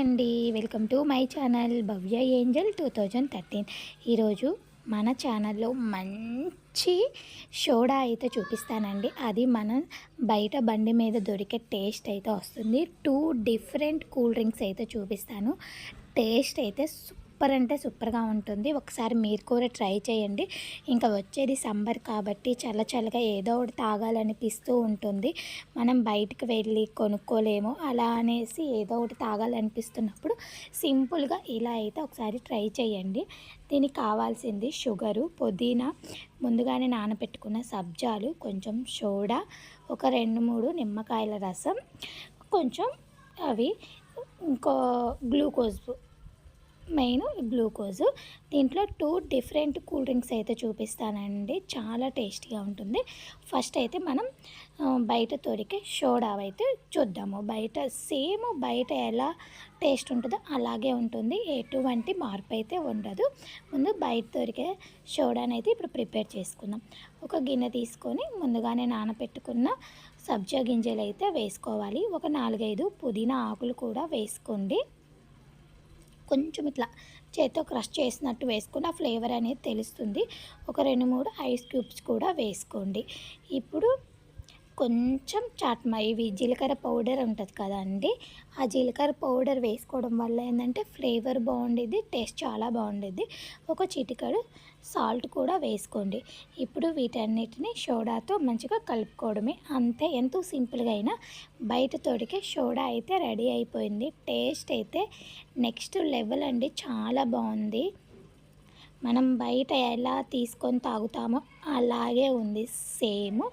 అండి. Welcome to my channel Bhavya Angel two thousand thirteen. ఈరోజు మన ఛానల్లో మంచి సోడా అయితే చూపిస్తానండి. అది మన బయట బండి మీద దొరికే టేస్ట్ అయితే వస్తుంది. టూ డిఫరెంట్ కూల్ డ్రింక్స్ అయితే చూపిస్తాను. టేస్ట్ అయితే సూపర్ అంటే సూపర్గా ఉంటుంది. ఒకసారి మీరు కూడా ట్రై చేయండి. ఇంకా వచ్చేది సమ్మర్ కాబట్టి చల్ల చల్లగా ఏదో ఒకటి తాగాలనిపిస్తూ ఉంటుంది. మనం బయటికి వెళ్ళి కొనుక్కోలేము. అలా అనేసి ఏదో ఒకటి తాగాలనిపిస్తున్నప్పుడు సింపుల్గా ఇలా అయితే ఒకసారి ట్రై చేయండి. దీనికి కావాల్సింది షుగరు పుదీనా ముందుగానే నానబెట్టుకున్న సబ్జాలు కొంచెం సోడా ఒక రెండు మూడు నిమ్మకాయల రసం కొంచెం అవి ఇంకో గ్లూకోజ్ మెయిన్ గ్లూకోజ్. దీంట్లో టూ డిఫరెంట్ కూల్ డ్రింక్స్ అయితే చూపిస్తానండి. చాలా టేస్టీగా ఉంటుంది. ఫస్ట్ అయితే మనం బయట తొడికే సోడా అయితే చూద్దాము. బయట సేమ్ బయట ఎలా టేస్ట్ ఉంటుందో అలాగే ఉంటుంది. ఎటువంటి మార్పు అయితే ఉండదు. ముందు బయట దొరికే సోడాని అయితే ఇప్పుడు ప్రిపేర్ చేసుకుందాం. ఒక గిన్నె తీసుకొని ముందుగానే నానబెట్టుకున్న సబ్జా గింజలు అయితే వేసుకోవాలి. ఒక నాలుగైదు పుదీనా ఆకులు కూడా వేసుకోండి. కొంచెం ఇట్లా చేతితో క్రష్ చేసినట్టు వేసుకుని ఆ ఫ్లేవర్ అనేది తెలుస్తుంది. ఒక రెండు మూడు ఐస్ క్యూబ్స్ కూడా వేసుకోండి. ఇప్పుడు కొంచెం చాట్ ఇవి జీలకర్ర పౌడర్ ఉంటుంది కదండి ఆ జీలకర్ర పౌడర్ వేసుకోవడం వల్ల ఏంటంటే ఫ్లేవర్ బాగుండేది టేస్ట్ చాలా బాగుండేది ఒక చిటికడు సాల్ట్ కూడా వేసుకోండి. ఇప్పుడు వీటన్నిటిని సోడాతో మంచిగా కలుపుకోవడమే. అంతే ఎంతో సింపుల్గా అయినా బయట తోడికే సోడా అయితే రెడీ అయిపోయింది. టేస్ట్ అయితే నెక్స్ట్ లెవెల్ అండి. చాలా బాగుంది. మనం బయట ఎలా తీసుకొని తాగుతామో అలాగే ఉంది. సేమ్.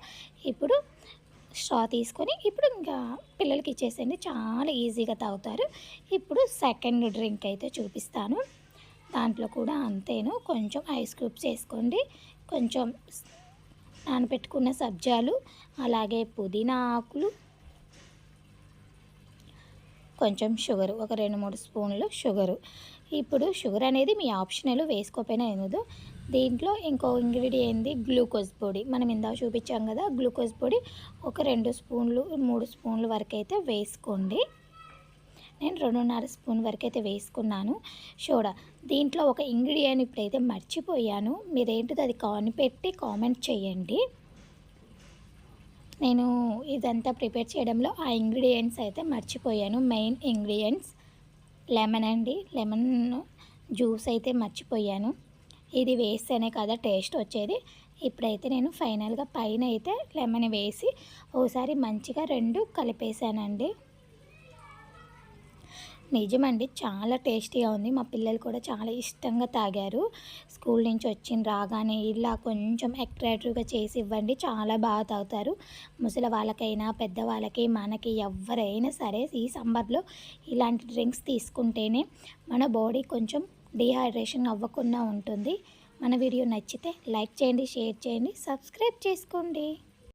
ఇప్పుడు స్ట్రా తీసుకొని ఇప్పుడు ఇంకా పిల్లలకి ఇచ్చేసేయండి. చాలా ఈజీగా తాగుతారు. ఇప్పుడు సెకండ్ డ్రింక్ అయితే చూపిస్తాను. దాంట్లో కూడా అంతేను. కొంచెం ఐస్ క్యూబ్స్ వేసుకోండి. కొంచెం నానబెట్టుకున్న సబ్జాలు అలాగే పుదీనా ఆకులు కొంచెం షుగర్ ఒక రెండు మూడు స్పూన్లు షుగరు. ఇప్పుడు షుగర్ అనేది మీ ఆప్షనల్ వేసుకోకపోయినా ఏదో దీంట్లో ఇంకో ఇంగ్రీడియంట్ గ్లూకోజ్ పొడి. మనం ఇందాక చూపించాం కదా గ్లూకోజ్ పొడి ఒక రెండు స్పూన్లు మూడు స్పూన్లు వరకు అయితే వేసుకోండి. నేను రెండున్నర స్పూన్ వరకు అయితే వేసుకున్నాను. సోడా దీంట్లో ఒక ఇంగ్రీడియంట్ ఇప్పుడైతే మర్చిపోయాను. మీరేంటిది అది కానిపెట్టి కామెంట్ చేయండి. నేను ఇదంతా ప్రిపేర్ చేయడంలో ఆ ఇంగ్రీడియంట్స్ అయితే మర్చిపోయాను. మెయిన్ ఇంగ్రీడియంట్స్ లెమన్ అండి. లెమన్ జ్యూస్ అయితే మర్చిపోయాను. ఇది వేస్తేనే కదా టేస్ట్ వచ్చేది. ఇప్పుడైతే నేను ఫైనల్గా పైన అయితే లెమన్ వేసి ఒకసారి మంచిగా రెండు కలిపేసానండి నిజమండి. చాలా టేస్టీగా ఉంది. మా పిల్లలు కూడా చాలా ఇష్టంగా తాగారు. స్కూల్ నుంచి వచ్చిన రాగానే ఇలా కొంచెం అట్రాక్టివ్గా చేసి ఇవ్వండి. చాలా బాగా తాగుతారు. ముసలి వాళ్ళకైనా పెద్దవాళ్ళకి మనకి ఎవరైనా సరే ఈ సమ్మర్లో ఇలాంటి డ్రింక్స్ తీసుకుంటేనే మన బాడీ కొంచెం డిహైడ్రేషన్ అవ్వకుండా ఉంటుంది. మన వీడియో నచ్చితే లైక్ చేయండి షేర్ చేయండి సబ్స్క్రైబ్ చేసుకోండి.